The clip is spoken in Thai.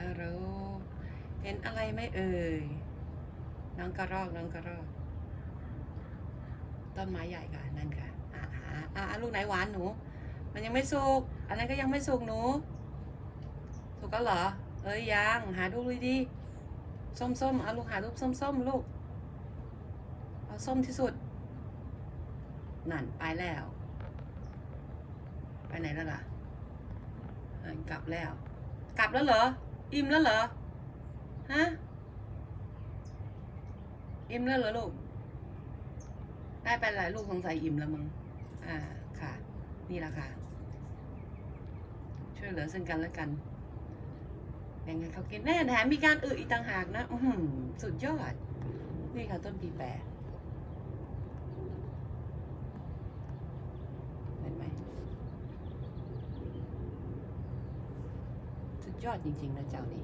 ฮัลโหลเห็นอะไรไหมเอ่ย น้องกระรอก น้องกระรอก ต้นไม้ใหญ่ค่ะ นั่นค่ะอ่าหาอ่าอ่าลูกไหนหวานหนู มันยังไม่สุก อันนั้นก็ยังไม่สุกหนู สุกก็เหรอ เอ้ยยัง หาดูเลยดีส้มส้มๆเอาลูกหาลูกส้มส้มๆลูก เอาส้มที่สุด นั่นไปแล้ว ไปไหนแล้วล่ะ กลับแล้ว กลับแล้วเหรอ อิ่มแล้วเหรอ ฮะ อิ่มแล้วเหรอลูก ได้ไปหลายลูกสงสัยอิ่มแล้วมึง อ่า ค่ะ นี่แหละค่ะ ช่วยเหลือซึ่งกันและกันแบ่งให้เขากินแน่แถมมีการอึอีกต่างหากนะ อืสุดยอด นี่ค่ะต้นปีแปรเห็นไหม สุดยอดจริงๆนะเจ้านี่